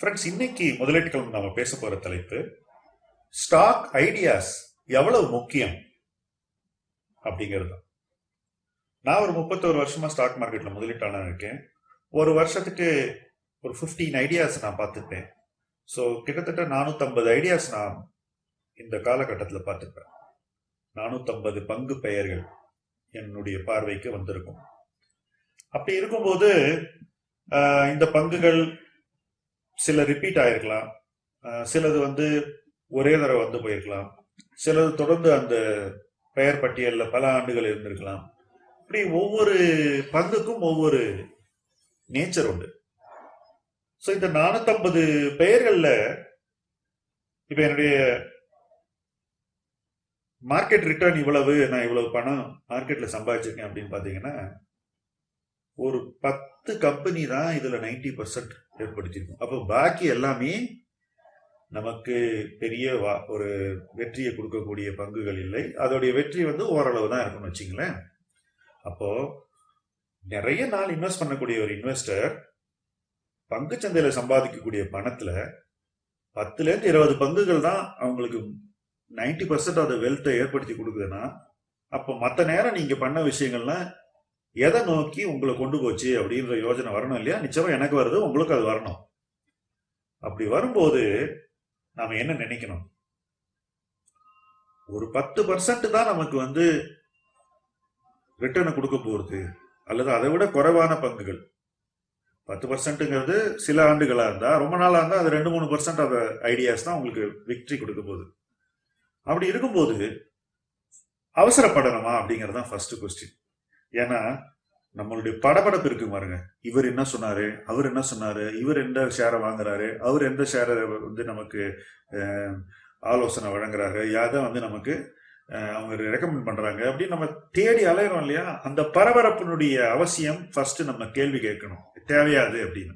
Friends இன்னைக்கு முதலீட்டுகள் நம்ம பேச போற தலைப்பு ஸ்டாக் ஐடியாஸ் எவ்வளவு முக்கியம் அப்படிங்கிறது நான் ஒரு முப்பத்தோரு வருஷமா ஸ்டாக் மார்க்கெட்ல முதலீட்டாளர் இருக்கேன். ஒரு வருஷத்துக்கு ஒரு 15 ஐடியாஸ் நான் பார்த்துப்பேன். ஸோ கிட்டத்தட்ட 450 ஐடியாஸ் நான் இந்த காலகட்டத்தில் பார்த்துப்பேன். 450 பங்கு பெயர்கள் என்னுடைய பார்வைக்கு வந்திருக்கும். அப்படி இருக்கும்போது இந்த பங்குகள் சில ரிப்பீட் ஆயிருக்கலாம். சிலது வந்து ஒரே தடவை வந்து போயிருக்கலாம். சிலது தொடர்ந்து அந்த பெயர் பட்டியலில் பல ஆண்டுகள் இருந்திருக்கலாம். இப்படி ஒவ்வொரு பங்குக்கும் ஒவ்வொரு நேச்சர் உண்டு. ஸோ இந்த நானூத்தம்பது பெயர்களில் இப்போ என்னுடைய மார்க்கெட் ரிட்டர்ன் இவ்வளவு நான் இவ்வளவு பணம் மார்க்கெட்ல சம்பாதிச்சிருக்கேன் அப்படின்னு பார்த்தீங்கன்னா ஒரு பத்து கம்பெனி தான் இதில் நைன்டி பர்சன்ட் ஏற்படுத்தியிருக்கும் அப்போ பாக்கி எல்லாமே நமக்கு பெரிய வா- ஒரு வெற்றியை கொடுக்கக்கூடிய பங்குகள் இல்லை. அதோடைய வெற்றி வந்து ஓரளவு தான் இருக்கும்னு வச்சுங்களேன். அப்போ நிறைய நாள் இன்வெஸ்ட் பண்ணக்கூடிய ஒரு இன்வெஸ்டர் பங்குச்சந்தையில சம்பாதிக்கக்கூடிய பணத்தில் பத்துலேருந்து இருபது பங்குகள் தான் அவங்களுக்கு 90% பர்சன்ட் அந்த வெல்த்தை ஏற்படுத்தி கொடுக்குதுன்னா அப்போ மற்ற நேரம் நீங்கள் பண்ண விஷயங்கள்லாம் எதை நோக்கி உங்களை கொண்டு போச்சு அப்படின்ற யோஜனை வரணும் இல்லையா? நிச்சயமா எனக்கு வருது உங்களுக்கு அது வரணும். அப்படி வரும்போது நாம என்ன நினைக்கணும்? ஒரு பத்து பர்சன்ட் தான் நமக்கு வந்து ரிட்டர்னை கொடுக்க போகிறது அல்லது அதை விட குறைவான பங்குகள். பத்து பர்சன்ட்டுங்கிறது சில ஆண்டுகளாக இருந்தால் ரொம்ப நாளாக இருந்தால் அது ரெண்டு மூணு பர்சன்ட் அந்த ஐடியாஸ் தான் உங்களுக்கு விக்ட்ரி கொடுக்க போகுது. அப்படி இருக்கும்போது அவசரப்படணுமா அப்படிங்கிறது தான் ஃபர்ஸ்ட் கொஸ்டின் ஏன்னா நம்மளுடைய படபடப்பு இருக்கு பாருங்க. இவர் என்ன சொன்னாரு? அவர் என்ன சொன்னாரு? இவர் எந்த ஷேரை வாங்குறாரு? அவர் எந்த ஷேரை வந்து நமக்கு ஆலோசனை வழங்குறாரு? யாரை வந்து நமக்கு அவங்க ரெக்கமெண்ட் பண்றாங்க? அப்படின்னு நம்ம தேடி அலையிறோம் இல்லையா? அந்த பரபரப்பினுடைய அவசியம் ஃபர்ஸ்ட் நம்ம கேள்வி கேட்கணும். தேவையாது அப்படின்னு.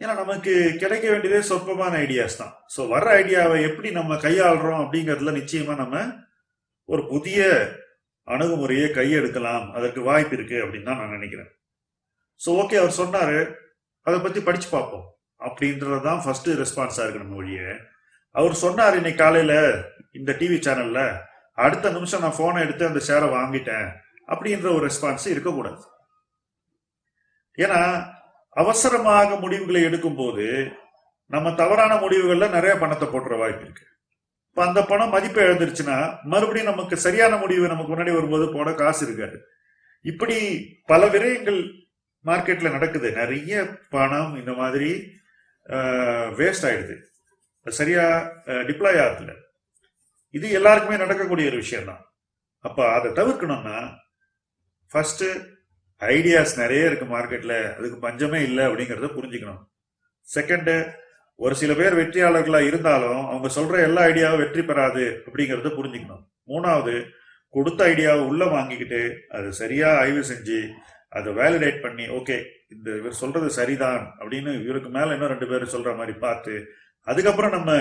ஏன்னா நமக்கு கிடைக்க வேண்டியதே சொற்பமான ஐடியாஸ் தான். ஸோ வர்ற ஐடியாவை எப்படி நம்ம கையாளுறோம் அப்படிங்கிறதுல நிச்சயமா நம்ம ஒரு புதிய அணுகுமுறையை கையெடுக்கலாம் அதற்கு வாய்ப்பு இருக்கு அப்படின்னு தான் நான் நினைக்கிறேன். ஸோ ஓகே அவர் சொன்னாரு அதை பத்தி படிச்சு பார்ப்போம். அப்படின்றது தான் ஃபர்ஸ்ட் ரெஸ்பான்ஸா இருக்கு நம்ம வழிய அவர் சொன்னார் இன்னைக்கு காலையில இந்த டிவி சேனல்ல அடுத்த நிமிஷம் நான் போனை எடுத்து அந்த ஷேரை வாங்கிட்டேன் அப்படின்ற ஒரு ரெஸ்பான்ஸ் இருக்கக்கூடாது. ஏன்னா அவசரமாக முடிவுகளை எடுக்கும் போது நம்ம தவறான முடிவுகளில் நிறைய பணத்தை போட்டுற வாய்ப்பு இருக்குது இப்ப அந்த பணம் மதிப்பை இழந்துருச்சுன்னா மறுபடியும் நமக்கு சரியான முடிவு நமக்கு முன்னாடி வரும்போது போட காசு இருக்காது. இப்படி பல விரயங்கள் மார்க்கெட்ல நடக்குது. நிறைய பணம் இந்த மாதிரி வேஸ்ட் ஆயிடுது. சரியா டிப்ளாய் ஆகுதுல இது எல்லாருக்குமே நடக்கக்கூடிய ஒரு விஷயம் தான் அப்போ அதை தவிர்க்கணும்னா ஃபர்ஸ்ட் ஐடியாஸ் நிறைய இருக்கு மார்க்கெட்ல. அதுக்கு பஞ்சமே இல்லை அப்படிங்கிறத புரிஞ்சுக்கணும். செகண்ட் ஒரு சில பேர் வெற்றியாளர்களா இருந்தாலும் அவங்க சொல்ற எல்லா ஐடியாவும் வெற்றி பெறாது அப்படிங்கறத புரிஞ்சுக்கணும். மூணாவது கொடுத்த ஐடியாவை உள்ள வாங்கிக்கிட்டு அது சரியா ஆய்வு செஞ்சு அதை வேலிடேட் பண்ணி ஓகே இந்த இவர் சொல்றது சரிதான் அப்படின்னு இவருக்கு மேல இன்னும் ரெண்டு பேர் சொல்ற மாதிரி பார்த்து அதுக்கப்புறம் நம்ம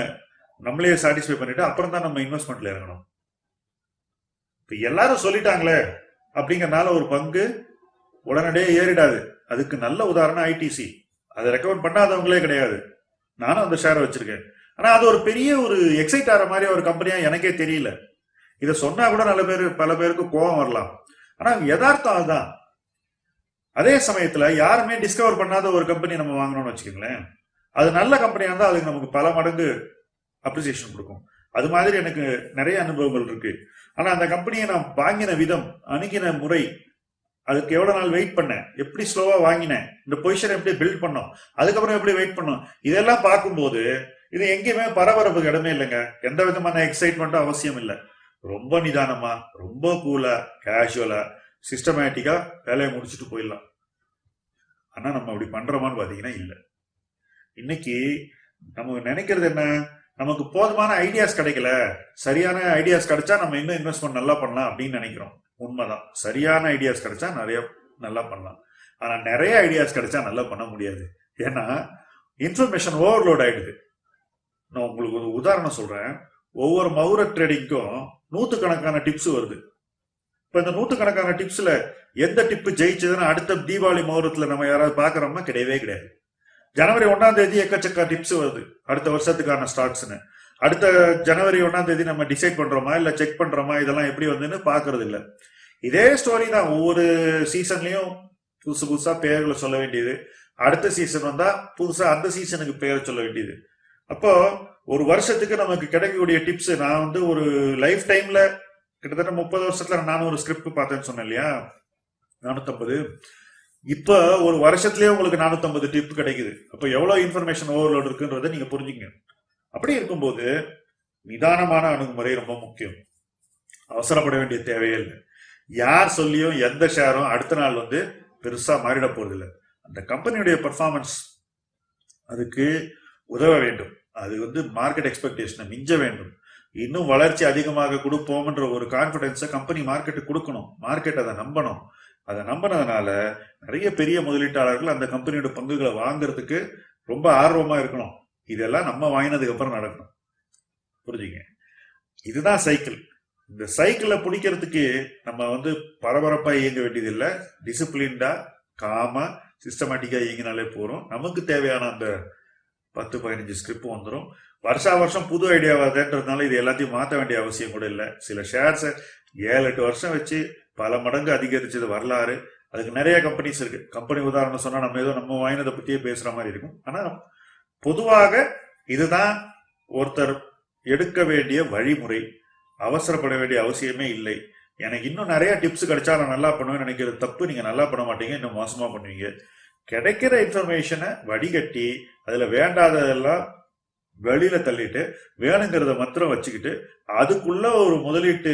நம்மளே சாட்டிஸ்ஃபை பண்ணிட்டு அப்புறம் தான் நம்ம இன்வெஸ்ட்மெண்ட்ல இறங்கணும். இப்ப எல்லாரும் சொல்லிட்டாங்களே அப்படிங்கறனால ஒரு பங்கு உடனடியே ஏறிடாது. அதுக்கு நல்ல உதாரணம் ஐடிசி அதை ரெக்கமெண்ட் பண்ணாதவங்களே கிடையாது. நானும் அந்த ஷேரை வச்சிருக்கேன். ஆனா அது ஒரு பெரிய ஒரு எக்ஸைட் ஆகிற மாதிரி ஒரு கம்பெனியா எனக்கே தெரியல. இதை சொன்னா கூட நல்ல பேர் பல பேருக்கு கோபம் வரலாம். ஆனா யதார்த்தம் அதுதான். அதே சமயத்துல யாருமே டிஸ்கவர் பண்ணாத ஒரு கம்பெனி நம்ம வாங்கணும்னு வச்சுக்கோங்களேன். அது நல்ல கம்பெனியா இருந்தால் அதுக்கு நமக்கு பல மடங்கு அப்ரிசியேஷன் கொடுக்கும். அது மாதிரி எனக்கு நிறைய அனுபவங்கள் இருக்கு. ஆனா அந்த கம்பெனியை நான் வாங்கின விதம் அணுகின முறை அதுக்கு எவ்வளோ நாள் வெயிட் பண்ணேன்? எப்படி ஸ்லோவாக வாங்கினேன்? இந்த பொசிஷன் எப்படி பில்ட் பண்ணோம்? அதுக்கப்புறம் எப்படி வெயிட் பண்ணோம்? இதெல்லாம் பார்க்கும்போது இது எங்கேயுமே பரபரப்புக்கு இடமே இல்லைங்க. எந்த விதமான எக்ஸைட்மெண்ட்டும் அவசியம் இல்லை. ரொம்ப நிதானமா ரொம்ப கூலா கேஷுவலா சிஸ்டமேட்டிக்கா வேலையை முடிச்சுட்டு போயிடலாம். ஆனா நம்ம அப்படி பண்றோமான்னு பாத்தீங்கன்னா இல்லை. இன்னைக்கு நம்ம நினைக்கிறது என்ன? நமக்கு போதுமான ஐடியாஸ் கிடைக்கல. சரியான ஐடியாஸ் கிடைச்சா நம்ம இன்னும் இன்வெஸ்ட்மெண்ட் நல்லா பண்ணலாம் அப்படின்னு நினைக்கிறோம். உண்மைதான். சரியான ஐடியாஸ் கிடைச்சா நிறைய நல்லா பண்ணலாம். ஆனால் நிறைய ஐடியாஸ் கிடைச்சா நல்லா பண்ண முடியாது. ஏன்னா இன்ஃபர்மேஷன் ஓவர்லோட் ஆயிடுது. நான் உங்களுக்கு ஒரு உதாரணம் சொல்றேன். ஒவ்வொரு மௌர ட்ரேடிங்க்கும் நூற்றுக்கணக்கான டிப்ஸ் வருது. இப்போ இந்த நூற்றுக்கணக்கான டிப்ஸ்ல எந்த டிப்பு ஜெயிச்சதுன்னா அடுத்த தீபாவளி மௌரத்தில் நம்ம யாராவது பார்க்குறோம்னா கிடையவே கிடையாது. ஜனவரி ஒன்றாம் தேதி எக்கச்சக்க டிப்ஸ் வருது. அடுத்த வருஷத்துக்கான ஸ்டாக்ஸ்னு அடுத்த ஜனவரி ஒன்னாம் தேதி நம்ம டிசைட் பண்றோமா இல்ல செக் பண்றோமா? இதெல்லாம் எப்படி வந்துன்னு பாக்குறது இல்ல இதே ஸ்டோரி தான். ஒவ்வொரு சீசன்லயும் புதுசு புதுசா பெயர்களை சொல்ல வேண்டியது. அடுத்த சீசன் வந்தா புதுசா அந்த சீசனுக்கு பெயரை சொல்ல வேண்டியது. அப்போ ஒரு வருஷத்துக்கு நமக்கு கிடைக்கக்கூடிய டிப்ஸ் நான் வந்து ஒரு லைஃப் டைம்ல கிட்டத்தட்ட முப்பது வருஷத்துல நானும் ஒரு ஸ்கிரிப்ட் பார்த்தேன்னு சொன்னேன் இல்லையா? நானூத்தம்பது. இப்ப ஒரு வருஷத்துலயே உங்களுக்கு நானூத்தம்பது டிப் கிடைக்குது. அப்ப எவ்வளவு இன்ஃபர்மேஷன் ஓவர்லோடு இருக்குன்றதை நீங்க புரிஞ்சுங்க அப்படி இருக்கும்போது நிதானமான அணுகுமுறை ரொம்ப முக்கியம். அவசரப்பட வேண்டிய தேவையே இல்லை. யார் சொல்லியும் எந்த ஷேரும் அடுத்த நாள் வந்து பெருசாக மாறிட போறதில்லை. அந்த கம்பெனியுடைய பர்ஃபார்மன்ஸ் அதுக்கு உதவ வேண்டும். அது வந்து மார்க்கெட் எக்ஸ்பெக்டேஷனை மிஞ்ச வேண்டும். இன்னும் வளர்ச்சி அதிகமாக கொடுப்போம்ன்ற ஒரு கான்ஃபிடென்ஸை கம்பெனி மார்க்கெட்டுக்கு கொடுக்கணும். மார்க்கெட் அதை நம்பணும். அதை நம்பினதுனால நிறைய பெரிய முதலீட்டாளர்கள் அந்த கம்பெனியோட பங்குகளை வாங்குறதுக்கு ரொம்ப ஆர்வமாக இருக்கணும். இதெல்லாம் நம்ம வாங்கினதுக்கு அப்புறம் நடக்கணும். புரிஞ்சுங்க? இதுதான் சைக்கிள் இந்த சைக்கிளை பிடிக்கிறதுக்கு நம்ம வந்து பரபரப்பாக இயங்க வேண்டியது இல்லை டிசிப்ளின்டா காமா சிஸ்டமேட்டிக்காக இயங்கினாலே போகிறோம் நமக்கு தேவையான அந்த பத்து பதினஞ்சு ஸ்கிரிப்ட் வந்துடும் வருஷா வருஷம் புது ஐடியா வருதுன்றதுனால இது எல்லாத்தையும் மாற்ற வேண்டிய அவசியம் கூட இல்லை. சில ஷேர்ஸை ஏழு எட்டு வருஷம் வச்சு பல மடங்கு அதிகரிச்சது வரலாறு. அதுக்கு நிறைய கம்பெனிஸ் இருக்கு. கம்பெனி உதாரணம் சொன்னால் நம்ம ஏதோ நம்ம வாங்கினதை பற்றியே பேசுகிற மாதிரி இருக்கும். ஆனால் பொதுவாக இதுதான் ஒருத்தர் எடுக்க வேண்டிய வழிமுறை. அவசரப்பட வேண்டிய அவசியமே இல்லை. எனக்கு இன்னும் நிறைய டிப்ஸ் கிடைச்சா நான் நல்லா பண்ணுவேன் நினைக்கிறது தப்பு நீங்க நல்லா பண்ண மாட்டீங்க இன்னும் மோசமா பண்ணுவீங்க. கிடைக்கிற இன்ஃபர்மேஷனை வடிகட்டி அதுல வேண்டாததெல்லாம் வெளியில தள்ளிட்டு வேணுங்கிறத மாத்திரம் வச்சுக்கிட்டு அதுக்குள்ள ஒரு முதலீட்டு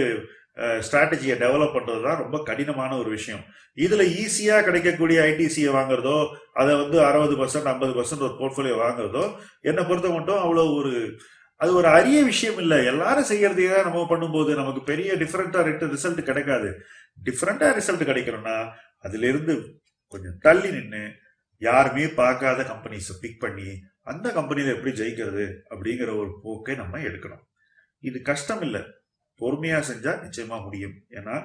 ஸ்ட்ராட்டஜியை டெவலப் பண்ணுறது தான் ரொம்ப கடினமான ஒரு விஷயம். இதில் ஈஸியாக கிடைக்கக்கூடிய ஐடிசியை வாங்குறதோ அதை வந்து அறுபது பர்சன்ட் ஐம்பது பர்சன்ட் ஒரு போர்ட்ஃபோலியோ வாங்குறதோ என்னை பொறுத்த மட்டும் அவ்வளோ ஒரு அது ஒரு அரிய விஷயம் இல்லை. எல்லாரும் செய்யறதையே தான் நம்ம பண்ணும்போது நமக்கு பெரிய டிஃப்ரெண்டா ரிசல்ட் கிடைக்காது. டிஃப்ரெண்ட்டாக ரிசல்ட் கிடைக்கணும்னா அதுலேருந்து கொஞ்சம் தள்ளி நின்று யாருமே பார்க்காத கம்பெனிஸை பிக் பண்ணி அந்த கம்பெனியில் எப்படி ஜெயிக்கிறது அப்படிங்கிற ஒரு போக்கை நம்ம எடுக்கணும். இது கஷ்டம் இல்லை. பொறுமையாக செஞ்சால் நிச்சயமாக முடியும். ஏன்னா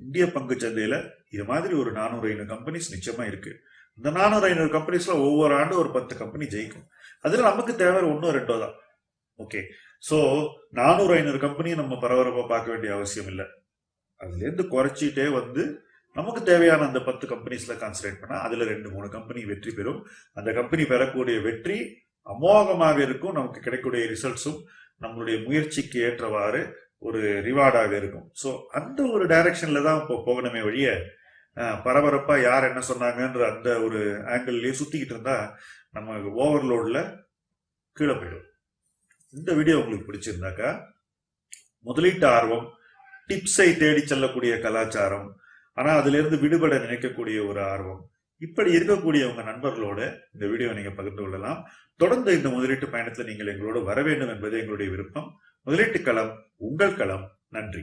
இந்திய பங்கு சந்தையில் இது மாதிரி ஒரு நானூறு ஐநூறு கம்பெனிஸ் நிச்சயமாக இருக்குது இந்த நானூறு ஐநூறு கம்பெனிஸில் ஒவ்வொரு ஆண்டும் ஒரு பத்து கம்பெனி ஜெயிக்கும். அதில் நமக்கு தேவை ஒன்றும் ரெண்டோ தான். ஓகே ஸோ நானூறு ஐநூறு கம்பெனியை நம்ம பரபரப்பாக பார்க்க வேண்டிய அவசியம் இல்லை. அதுலேருந்து குறைச்சிட்டே வந்து நமக்கு தேவையான அந்த பத்து கம்பெனிஸில் கான்சன்ட்ரேட் பண்ணால் அதில் ரெண்டு மூணு கம்பெனி வெற்றி பெறும். அந்த கம்பெனி பெறக்கூடிய வெற்றி அமோகமாக இருக்கும். நமக்கு கிடைக்கக்கூடிய ரிசல்ட்ஸும் நம்மளுடைய முயற்சிக்கு ஏற்றவாறு ஒரு ரிவார்டாக இருக்கும். ஸோ அந்த ஒரு டைரக்ஷனில் தான் இப்போ போகணுமே ஒழிய பரபரப்பாக யார் என்ன சொன்னாங்கன்ற அந்த ஒரு ஆங்கிள்லேயே சுற்றிக்கிட்டு இருந்தால் நம்ம ஓவர்லோடில் கீழே போயிடும். இந்த வீடியோ உங்களுக்கு பிடிச்சிருந்தாக்கா முதலீட்டு ஆர்வம் டிப்ஸை தேடி செல்லக்கூடிய கலாச்சாரம் ஆனால் அதுலேருந்து விடுபட நினைக்கக்கூடிய ஒரு ஆர்வம் இப்படி இருக்கக்கூடிய உங்க நண்பர்களோட இந்த வீடியோவை நீங்க பகிர்ந்து கொள்ளலாம். தொடர்ந்து இந்த முதலீட்டு பயணத்தில் நீங்கள் எங்களோடு வர வேண்டும் என்பது எங்களுடைய விருப்பம். முதலீட்டு களம் உங்கள் களம். நன்றி.